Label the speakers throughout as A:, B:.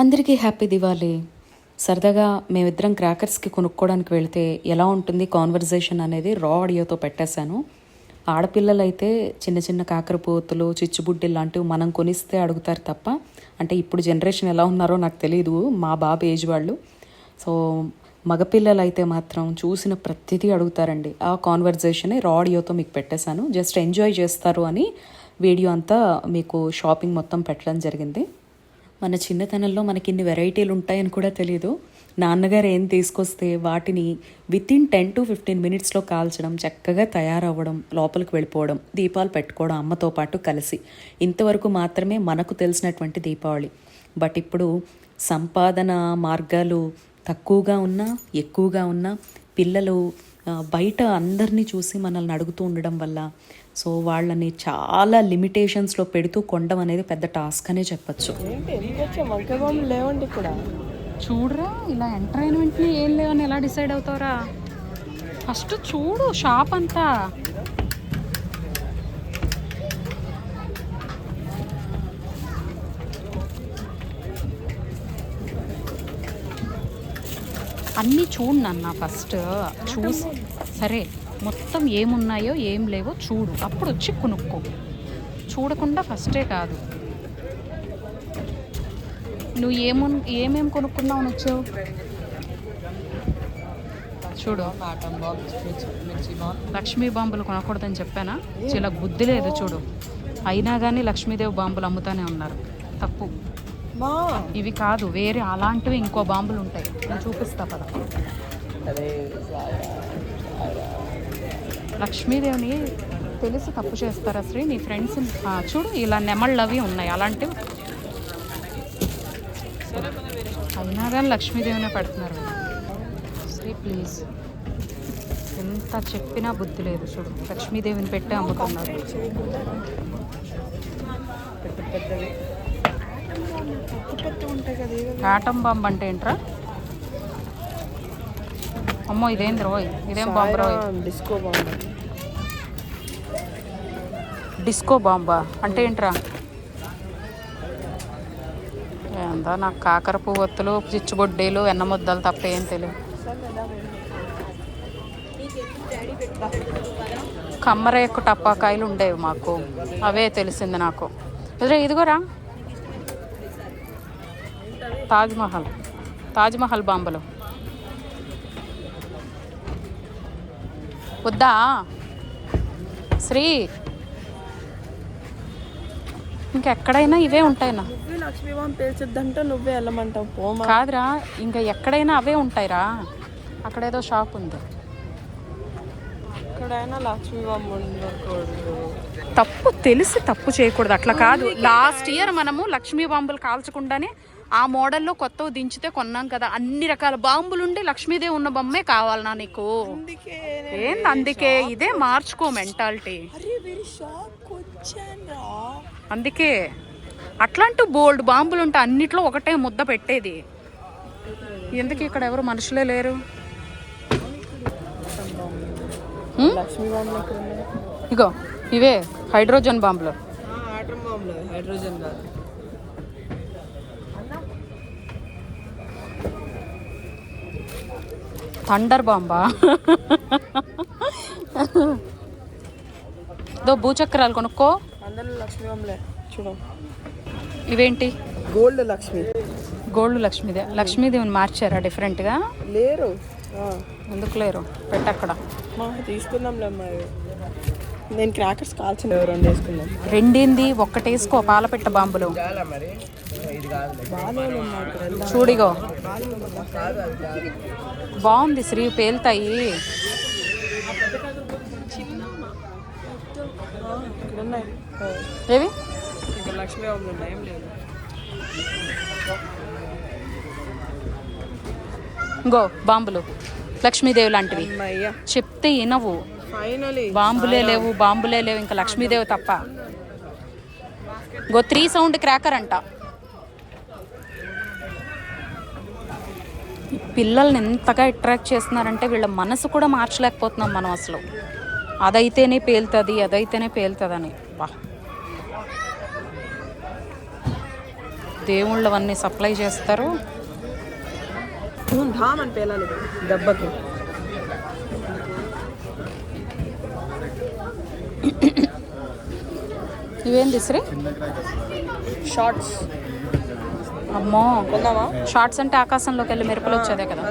A: అందరికీ హ్యాపీ దివాళీ. సరదాగా మేమిద్దరం క్రాకర్స్కి కొనుక్కోవడానికి వెళితే ఎలా ఉంటుంది కాన్వర్జేషన్ అనేది రా ఆడియోతో పెట్టేశాను. ఆడపిల్లలైతే చిన్న చిన్న కాకరపోతులు చిచ్చుబుడ్డి లాంటివి మనం కొనిస్తే అడుగుతారు తప్ప అంటే ఇప్పుడు జనరేషన్ ఎలా ఉన్నారో నాకు తెలియదు మా బాబు ఏజ్ వాళ్ళు. సో మగపిల్లలు అయితే మాత్రం చూసిన ప్రతిదీ అడుగుతారండి. ఆ కాన్వర్జేషన్ రా ఆడియోతో మీకు పెట్టేశాను. జస్ట్ ఎంజాయ్ చేస్తారు అని వీడియో అంతా మీకు షాపింగ్ మొత్తం పెట్టడం జరిగింది. మన చిన్నతనంలో మనకి ఇన్ని వెరైటీలు ఉంటాయని కూడా తెలియదు నాన్నగారు ఏం తీసుకొస్తే వాటిని within ten to fifteen మినిట్స్లో కాల్చడం చక్కగా తయారవ్వడం లోపలికి వెళ్ళిపోవడం దీపాలు పెట్టుకోవడం అమ్మతో పాటు కలిసి. ఇంతవరకు మాత్రమే మనకు తెలిసినటువంటి దీపావళి. బట్ ఇప్పుడు సంపాదన మార్గాలు తక్కువగా ఉన్నా ఎక్కువగా ఉన్నా పిల్లలు బయట అందరినీ చూసి మనల్ని అడుగుతూ ఉండడం వల్ల సో వాళ్ళని చాలా లిమిటేషన్స్లో పెడుతూ కొండం అనేది పెద్ద టాస్క్ అనే చెప్పచ్చు.
B: లేవండి ఇక్కడ
C: చూడరా ఇలా ఎంటర్ అయిన వెంటనే ఏం లేవని ఎలా డిసైడ్ అవుతావురా? ఫస్ట్ చూడు షాప్ అంతా. అన్నీ చూడు నాన్న ఫస్ట్ చూసి సరే మొత్తం ఏమున్నాయో ఏం లేవో చూడు. అప్పుడు వచ్చి కొనుక్కో. చూడకుండా ఫస్టే కాదు. నువ్వు ఏము ఏమేం కొనుక్కున్నావు వచ్చావు చూడు. లక్ష్మీ బాంబులు కొనకూడదని చెప్పానా? చాలా బుద్ధి లేదు చూడు. అయినా కానీ లక్ష్మీదేవి బాంబులు అమ్ముతానే ఉన్నారు. తప్పు. ఇవి కాదు వేరే అలాంటివి ఇంకో బాంబులు ఉంటాయి నేను చూపిస్తా పద. లక్ష్మీదేవిని తెలిసి తప్పు చేస్తారా శ్రీ? నీ ఫ్రెండ్స్ చూడు ఇలా నెమళ్ళు అవి ఉన్నాయి. అలాంటివి అయినా కానీ లక్ష్మీదేవినే పెడుతున్నారు. శ్రీ ప్లీజ్ ఎంత చెప్పినా బుద్ధి లేదు చూడు. లక్ష్మీదేవిని పెట్టి అమ్ముతున్నారు? ఆటం బాంబ్ అంటే ఏంట్రా? అమ్మో ఇదేంది రోయ్ ఇదేం బాంబు రోయ్
B: డిస్కో బాంబ్.
C: డిస్కో బాంబా? అంటే ఏంట్రా? ఏందా నాకు కాకర పువ్వొత్తులు చిచ్చుబొడ్డీలు వెన్న ముద్దలు తప్ప ఏం తెలియదు. కమ్మరేకు టప్పాకాయలు ఉండేవి మాకు. అవే తెలిసింది నాకు. ఇదిగోరా. తాజ్మహల్ తాజ్మహల్ బాంబులు. వద్దా? శ్రీ. ఇంకెక్కడైనా ఇవే ఉంటాయినా.
B: నువ్వే లక్ష్మీ బాంబ్ పేల్చొద్దంటే నువ్వే వెళ్ళమంటావు పోమా.
C: కాదురా ఇంకా ఎక్కడైనా అవే ఉంటాయిరా. అక్కడేదో షాప్ ఉంది.
B: ఎక్కడైనా ఉండకూడదు.
C: తప్పు తెలిసి తప్పు చేయకూడదు అట్లా కాదు. లాస్ట్ ఇయర్ మనము లక్ష్మీ బాంబులు కాల్చకుండానే ఆ మోడల్లో కొత్తవి దించితే కొన్నాం కదా. అన్ని రకాల బాంబులు ఉండి లక్ష్మీదేవి ఉన్న బొమ్మే కావాలనా నీకు?
B: అందుకే
C: ఏంది అందుకే? ఇదే మార్చుకో మెంటాలిటీ అందుకే అట్లాంటి బోల్డ్ బాంబులు ఉంటే అన్నిట్లో ఒకటే ముద్ద పెట్టేది. ఎందుకు ఇక్కడ ఎవరు మనుషులే లేరు? ఇగో ఇవే హైడ్రోజన్ బాంబులు.
B: హైడ్రోజన్ కాదు.
C: థండర్ బాంబా దో భూచక్రాలు కొనుక్కో.
B: లక్ష్మీ
C: ఇవేంటి?
B: గోల్డ్ లక్ష్మి.
C: గోల్డ్ లక్ష్మీదే. లక్ష్మీదేవిని మార్చారా డిఫరెంట్గా
B: లేరు.
C: ఎందుకు లేరు? పెట్టక్కడ
B: తీసుకుందాంలే నేను క్రాకర్స్ కాల్చిన రెండు వేసుకుందాం.
C: రెండింది? ఒక్కటేసుకో పాలపెట్ట బాంబులు. చూడిగో బాగుంది శ్రీ పేలుతాయి. ఏవి?
B: లక్ష్మీ బాంబులు.
C: లక్ష్మీదేవి లాంటివి. చెప్తే వినవు. బాంబులే లేవు బాంబులే లేవు ఇంకా లక్ష్మీదేవి తప్ప. ఇంకో త్రీ సౌండ్ క్రాకర్ అంట. పిల్లల్ని ఎంతగా అట్రాక్ట్ చేస్తున్నారంటే వీళ్ళ మనసు కూడా మార్చలేకపోతున్నాం మనం అసలు. అదైతేనే పేలుతుంది అదైతేనే పేలుతుందని. వా. దేవుళ్ళవన్నీ సప్లై చేస్తారు.
B: ధామ్ అని పేలాలి దెబ్బకి.
C: ఇవేంది శ్రీ?
B: షార్ట్స్.
C: అమ్మో. షార్ట్స్ అంటే ఆకాశంలోకి వెళ్ళి మెరుపులు వచ్చేదే కదా.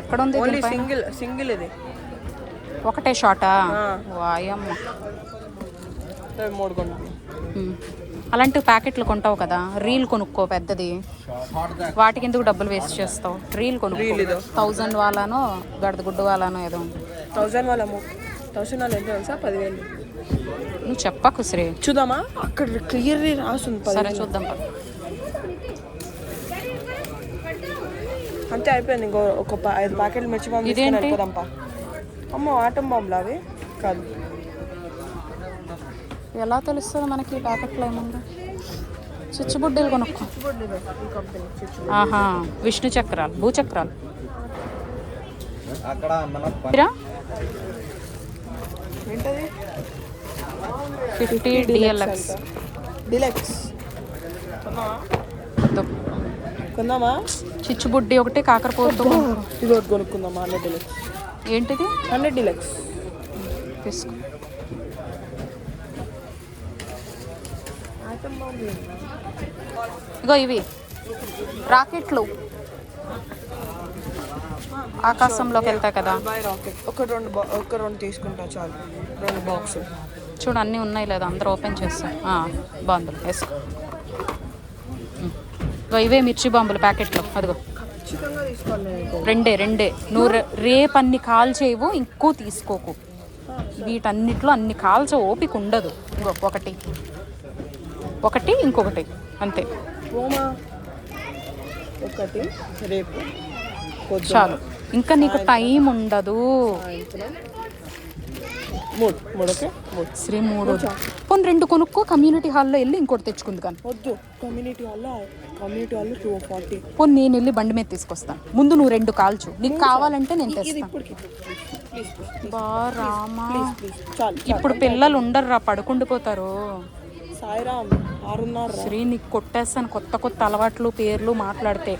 C: ఎక్కడుంది
B: ఓన్లీ
C: దీనిపైన?
B: సింగిల్ సింగిల్ ఇది.
C: ఒకటే షార్టా. వాయమ్మ
B: మూడు.
C: అలాంటి ప్యాకెట్లు కొంటావు కదా. రీల్ కొనుక్కో పెద్దది. వాటికి ఎందుకు డబ్బులు వేస్ట్ చేస్తావు? రీల్ కొనుక్కో.
B: ఇదో.
C: థౌజండ్ వాళ్ళనో గడద గుడ్డు వాళ్ళనో ఏదో ఉంది.
B: థౌజండ్ వాళ్ళము. థౌసండ్ వాళ్ళు ఎంత తెలుసా? పదివేలు.
C: నువ్వు చెప్పకు శ్రీ.
B: చూద్దామా? అక్కడ క్లియర్ రాస్తుంది
C: సరే చూద్దాం పద.
B: అంతే అయిపోయింది ఇంకో ఒక ఐదు ప్యాకెట్లు మిర్చి బాంబు తీసుకొని? వెళ్ళిపోదాంపా అమ్మో ఆటం బాంబులు అవి? కాదు.
C: ఎలా తెలుస్తుంది మనకి ప్యాకెట్లో ఏముంది? చిచ్చుబుడ్డీలు కొనుక్కో.
B: ఈ కంపెనీ చిచ్చు
C: ఆహా విష్ణు చక్రాలు భూచక్రాలు ఫిఫ్టీ డిఎల్ఎక్స్
B: డిలెక్స్. కొందామా కొందామా
C: చిచ్చుబుడ్డి ఒకటి కాకరపోతు
B: ఇది ఒకటి కొనుక్కుందామా హండ్రెడ్ డిలెక్స్.
C: ఏంటిది?
B: Hundred deluxe.
C: తీసుకో. ఇగో ఇవి రాకెట్లు. ఆకాశంలోకి వెళ్తాయి కదా.
B: ఒక రెండు ఒక రెండు తీసుకుంటా చాలు. రెండు బాక్స్
C: చూడు అన్నీ ఉన్నాయి లేదా? అందరూ ఓపెన్ చేస్తాం. బాగుంది. వేసుకో. ఇవే మిర్చి బాంబులు ప్యాకెట్లు. అదిగో. రెండే రెండే. నువ్వు రేపు అన్ని కాల్చేవు ఇంకో తీసుకోకు. వీటన్నిటిలో అన్ని కాల్చే ఓపిక ఉండదు. ఇంకో ఒకటి. ఒకటి ఇంకొకటి. అంతే.
B: ఒకటి రేపు
C: చాలు. ఇంకా నీకు టైం ఉండదు.
B: మూడు మూడు ఓకే? మూడు.
C: శ్రీ మూడు. పోనీ రెండు కొనుక్కో కమ్యూనిటీ హాల్లో వెళ్ళి ఇంకోటి తెచ్చుకుంది కానీ.
B: వద్దు కమ్యూనిటీ హాల్లో కమ్యూనిటీ హాల్లో టూ ఫార్టీ
C: పోనీ నేను వెళ్ళి బండి మీద తీసుకొస్తాను. ముందు నువ్వు రెండు కాల్చు. నీకు కావాలంటే నేను తెస్తాను. బా రామా. ఇప్పుడు పిల్లలు ఉండరురా పడుకుండిపోతారు
B: సాయిరామ్ ఆరున్నర.
C: శ్రీ నీకు కొట్టేస్తాను కొత్త కొత్త అలవాట్లు పేర్లు మాట్లాడితే.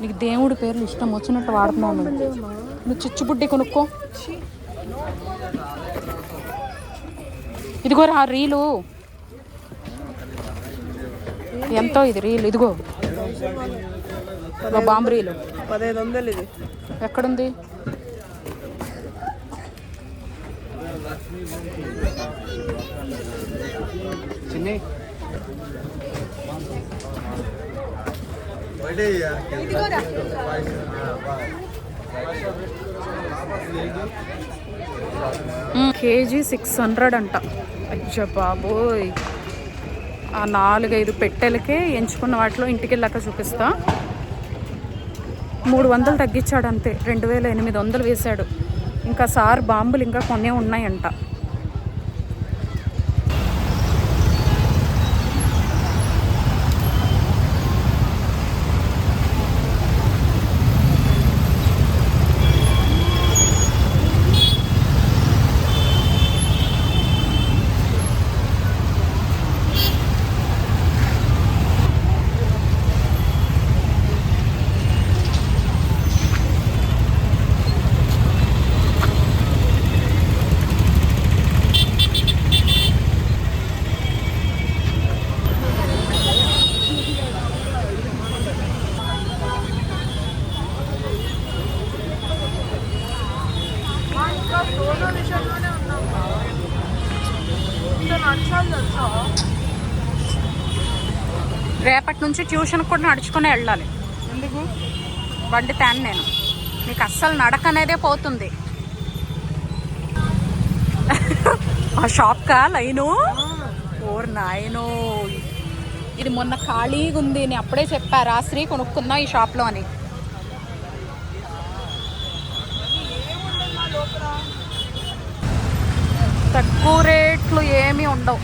C: నీకు దేవుడి పేర్లు ఇష్టం వచ్చినట్టు వాడుతున్నావు నువ్వు. నువ్వు చిచ్చుబుడ్డి కొనుక్కో. ఇదిగో రా రీలు. ఎంతో ఇది రీలు ఇదిగో. ఇదిగో బాంబు రీలు.
B: పదహైదు వందలు ఇది.
C: ఎక్కడుంది?
D: చిన్ని.
C: కేజీ సిక్స్ హండ్రెడ్ అంట. అచ్చా బాబోయ్. ఆ నాలుగైదు పెట్టెలకే ఎంచుకున్న వాటిలో ఇంటికి వెళ్ళాక చూపిస్తా. మూడు వందలు తగ్గించాడు అంతే రెండు వేల ఎనిమిది వందలు వేశాడు. ఇంకా సార్ బాంబులు ఇంకా కొన్ని ఉన్నాయంట. రేపటి నుంచి ట్యూషన్ కూడా నడుచుకుని వెళ్ళాలి.
B: ఎందుకు?
C: బండి తాను నేను. నీకు అస్సలు నడక అనేదే పోతుంది. ఆ షాప్కా లైను? ఓర్ నాయను. ఇది మొన్న ఖాళీగా ఉంది నేను అప్పుడే చెప్పారా? శ్రీ కొనుక్కుందాం ఈ షాప్లో అని. తక్కువ రేట్లు ఏమీ ఉండవు.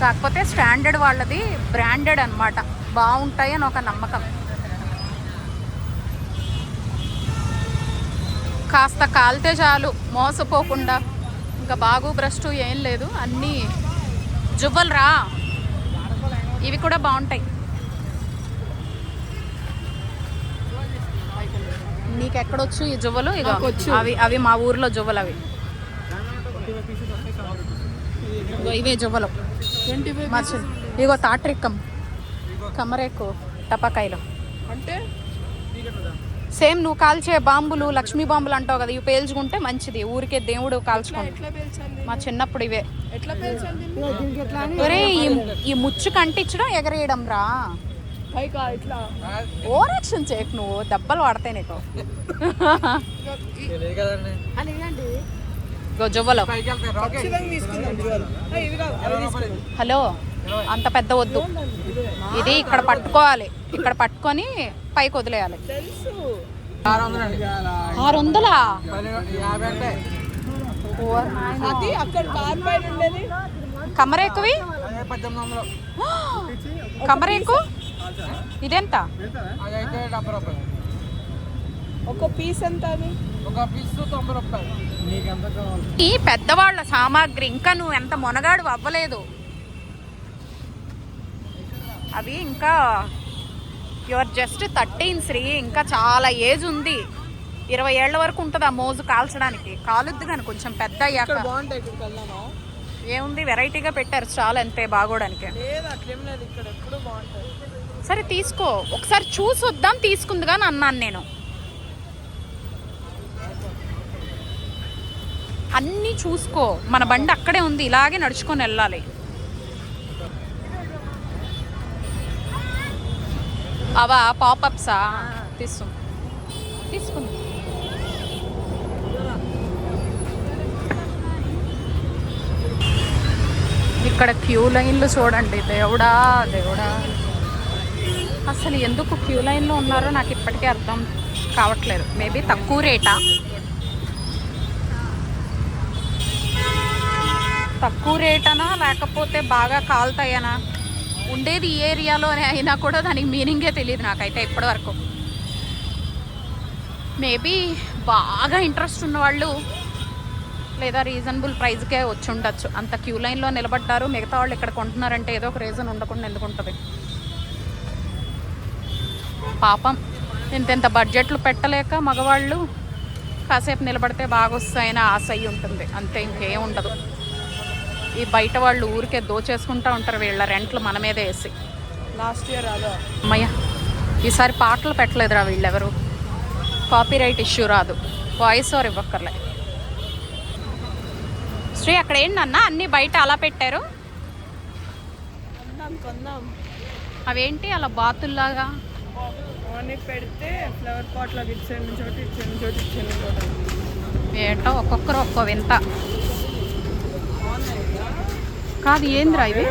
C: కాకపోతే స్టాండర్డ్ వాళ్ళది బ్రాండెడ్ అనమాట బాగుంటాయి అని ఒక నమ్మకం. కాస్త కాలితే చాలు మోసపోకుండా. ఇంకా బాగు బ్రష్ ఏం లేదు అన్నీ జువ్వలు రా. ఇవి కూడా బాగుంటాయి. నీకు ఎక్కడొచ్చు ఈ జువ్వలు? ఇక
B: నాకొచ్చు.
C: అవి అవి మా ఊర్లో జువ్వలు అవి. ఇవే జువ్వలు. ఇగో తాట్రిక్కం కమరేకు టపాకాయలు.
B: అంటే
C: సేమ్ నువ్వు కాల్చే బాంబులు లక్ష్మీ బాంబులు అంటావు కదా ఇవి పేల్చుకుంటే మంచిది. ఊరికే దేవుడు
B: పేల్చాలి?
C: మా చిన్నప్పుడు ఇవే. ఒరే ఈ ఈ ముచ్చు కంటించడం ఎగరేయడం రా. ఓరక్షన్ చేయకు నువ్వు దెబ్బలు పడతాయి నీకు. జువ్వలు. హలో. అంత పెద్ద వద్దు. ఇది ఇక్కడ పట్టుకోవాలి. ఇక్కడ పట్టుకొని పైకి వదిలేయాలి. ఆరు వందలా
B: అది అక్కడ కార్ పైన ఉండేది.
C: కమరేకువి? కమరేకు? ఇదెంత?
B: ఒక పీస్ ఎంత
C: ఈ పెద్దవాళ్ళ సామాగ్రి ఇంకా నువ్వు ఎంత మొనగాడు అవ్వలేదు. అవి ఇంకా యువర్ జస్ట్ థర్టీన్ శ్రీ ఇంకా చాలా ఏజ్ ఉంది. ఇరవై ఏళ్ళ వరకు ఉంటుంది ఆ మోజు కాల్చడానికి. కాలుద్దు కానీ కొంచెం పెద్ద అయ్యాక. ఏముంది వెరైటీగా పెట్టారు స్టాల్ అంతే బాగోడానికి సరే తీసుకో. ఒకసారి చూసి వద్దాం తీసుకుంది కానీ అన్నాను నేను. అన్నీ చూసుకో. మన బండి అక్కడే ఉంది ఇలాగే నడుచుకొని వెళ్ళాలి. అవా? పాపప్సా? తీసు తీసుకుంది ఇక్కడ క్యూ లైన్లు చూడండి. దేవుడా దేవుడా. అసలు ఎందుకు క్యూ లైన్లో ఉన్నారో నాకు ఇప్పటికీ అర్థం కావట్లేదు. మేబీ తక్కువ రేటా? తక్కువ రేటనా? లేకపోతే బాగా కాలుతాయనా? ఉండేది ఈ ఏరియాలోనే అయినా కూడా దానికి మీనింగే తెలియదు నాకైతే ఇప్పటివరకు. మేబీ బాగా ఇంట్రెస్ట్ ఉన్నవాళ్ళు లేదా రీజనబుల్ ప్రైస్కే వచ్చి ఉండొచ్చు. అంత క్యూ లైన్లో నిలబడ్డారు. మిగతా వాళ్ళు ఇక్కడ కొంటున్నారంటే ఏదో ఒక రీజన్ ఉండకుండా ఎందుకుంటుంది పాపం ఇంతెంత బడ్జెట్లు పెట్టలేక మగవాళ్ళు కాసేపు నిలబడితే బాగా వస్తాయని ఆశ అయి ఉంటుంది. అంతే ఇంకేం ఉండదు. ఈ బయట వాళ్ళు ఊరికే దోచేసుకుంటూ ఉంటారు వీళ్ళ రెంట్లు మన మీదే వేసి.
B: లాస్ట్ ఇయర్ అదో
C: అమ్మయ్య ఈసారి పాటలు పెట్టలేదురా వీళ్ళెవరు. కాపీ రైట్ ఇష్యూ రాదు. వాయిస్ ఓవర్ ఇవ్వక్కర్లే. శ్రీ అక్కడ ఏంటన్నా అన్నీ బయట అలా పెట్టారు? అవేంటి? అలా బాతుల్లాగా?
B: పెడితే ఫ్లవర్ పాట్ లాగా చోటు చోటు
C: ఏంటో ఒక్కొక్కరు ఒక్కో వింత. కాదు ఏందిరా ఇది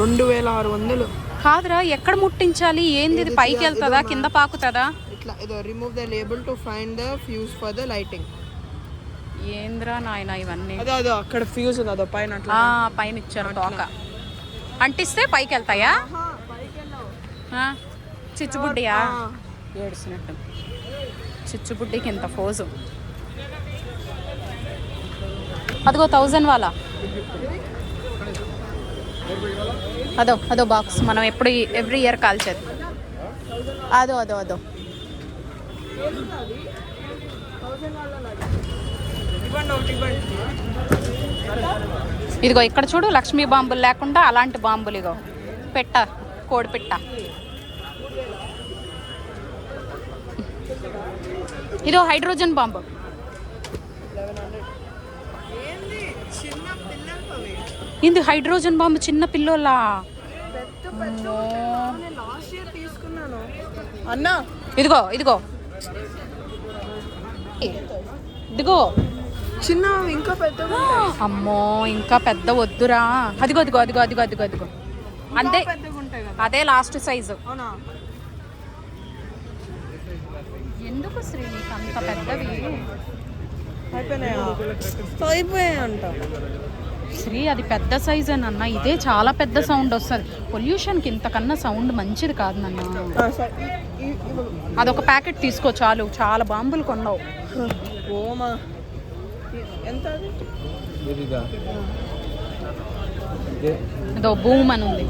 B: రెండు వేల ఆరు వందలు.
C: కాదురా ఎక్కడ ముట్టించాలి? ఏంది ఇది? పైకి వెళ్తుందా? కింద పాకుతుందా?
B: ఇట్లా ఇదో remove the label to find the fuse for the lighting
C: ఏంద్రా నాయన ఇవన్నీ?
B: అదో అదో అక్కడ ఫ్యూజ్ ఉంది అదో పైన అట్లా.
C: ఆ, పైన ఇచ్చారు తోక. అంటిస్తే పైకి వెళ్తాయా? ఆ, చిచ్చుబుడ్డియా ఏడుసినట్టు చిచ్చుబుడ్డికి ఇంత ఫోజు. అదిగో థౌజండ్ వాళ్ళ. అదో అదో బాక్స్ మనం ఎప్పుడు ఎవ్రీ ఇయర్ కాల్చేది అదో అదో అదో. ఇదిగో ఇక్కడ చూడు లక్ష్మీ బాంబులు లేకుండా అలాంటి బాంబులు ఇగో. పెట్ట కోడి పెట్ట. ఇదో హైడ్రోజన్ బాంబు. ఇది హైడ్రోజన్ బాంబు చిన్న పిల్లోలా?
B: పెద్ద పెద్ద అన్నా.
C: ఇదిగో ఇదిగో. ఇదిగో.
B: చిన్న ఇంకా పెద్దగా
C: అమ్మో ఇంకా పెద్ద వద్దురా. అదిగో అదిగో అదిగో అదిగో అదిగో అదిగో. అంతే
B: కదా.
C: అదే లాస్ట్ సైజు ఎందుకు శ్రీ నీకు అంత పెద్దవి?
B: అయిపోయినాయా? అయిపోయాయి అంట
C: శ్రీ అది పెద్ద సైజ్ అని అన్న ఇదే చాలా పెద్ద సౌండ్ వస్తుంది. పొల్యూషన్కి ఇంతకన్నా సౌండ్ మంచిది కాదు నాన్న. అదొక ప్యాకెట్ తీసుకో చాలు చాలా బాంబులు కొన్నావు.
B: ఓమా ఎంత
C: ఏదో భూమ్ అని ఉంది.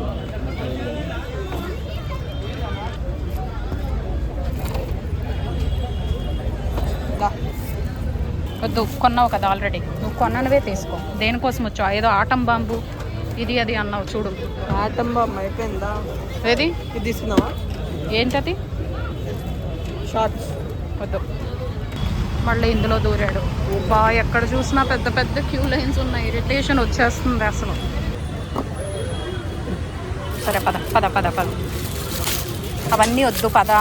C: వద్దు కొన్నావు కదా ఆల్రెడీ నువ్వు కొన్నవే తీసుకో. దేనికోసం వచ్చావు? ఏదో ఆటం బాంబు? ఇది అది అన్నావు చూడు.
B: ఆటం బాంబ్ అయిపోయిందా?
C: ఏది?
B: ఇది తీసుకున్నావా
C: ఏంటది?
B: షార్ట్స్.
C: వద్దు. మళ్ళీ ఇందులో దూరాడు. బా ఎక్కడ చూసినా పెద్ద పెద్ద క్యూ లైన్స్ ఉన్నాయి. ఇరిటేషన్ వచ్చేస్తుంది అసలు. సరే పద పద పద పద. అవన్నీ వద్దు పద.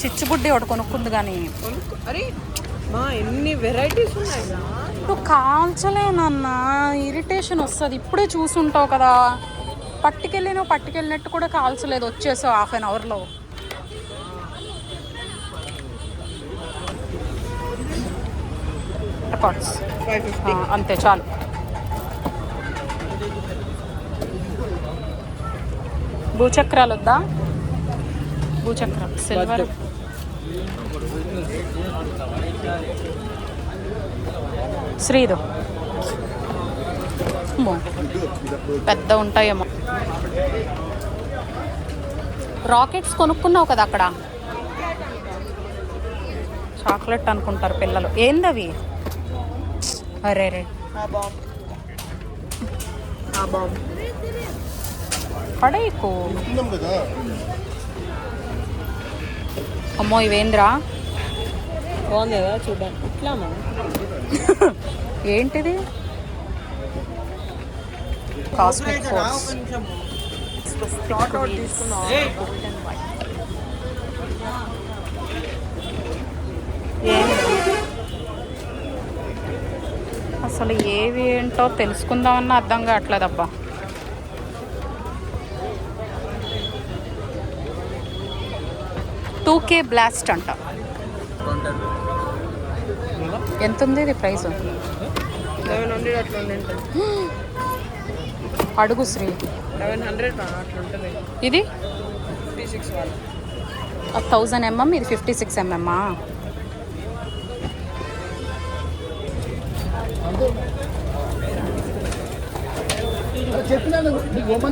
C: చిచ్చుబుడ్డి ఒకటి కొనుక్కుంది కానీ
B: అరే ఎన్ని వెరైటీస్ ఉన్నాయి?
C: నువ్వు కాల్చలేనన్నా ఇరిటేషన్ వస్తుంది. ఇప్పుడే చూసుంటావు కదా. పట్టుకెళ్ళి నువ్వు పట్టుకెళ్ళినట్టు కూడా కాల్చలేదు వచ్చేసావు హాఫ్ అన్ అవర్లో. అంతే చాలు. భూచక్రాలు వద్దా భూచక్రం సిల్వర్ శ్రీదు. పెద్ద ఉంటాయేమో. రాకెట్స్ కొనుక్కున్నావు కదా అక్కడ? చాక్లెట్ అనుకుంటారు పిల్లలు. ఏందవి? అరే రే పడేయకు అమ్మో ఇవేంద్రా?
B: బాగుంది కదా చూడండి ఇట్లా మనం
C: ఏంటిది? కాస్మిక్ ఫోర్స్ అసలు ఏవి ఏంటో తెలుసుకుందామన్నా అర్థం కావట్లేదబ్బా. టూ కే బ్లాస్ట్ అంట. ఎంత ఉంది ఇది ప్రైస్? అడుగు శ్రీ. ఇది? Thousand M M? ఇది ఫిఫ్టీ సిక్స్ ఎంఎమ్మా?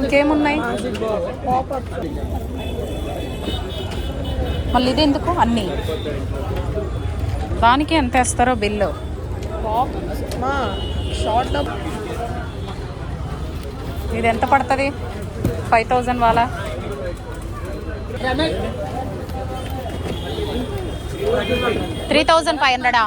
C: ఇంకేమున్నాయి? మళ్ళీ ఇది ఎందుకు? అన్నీ. దానికి ఎంత వేస్తారో బిల్లు? ఇది ఎంత పడుతుంది? ఫైవ్ థౌజండ్ వాళ్ళ? Three thousand five హండ్రెడా?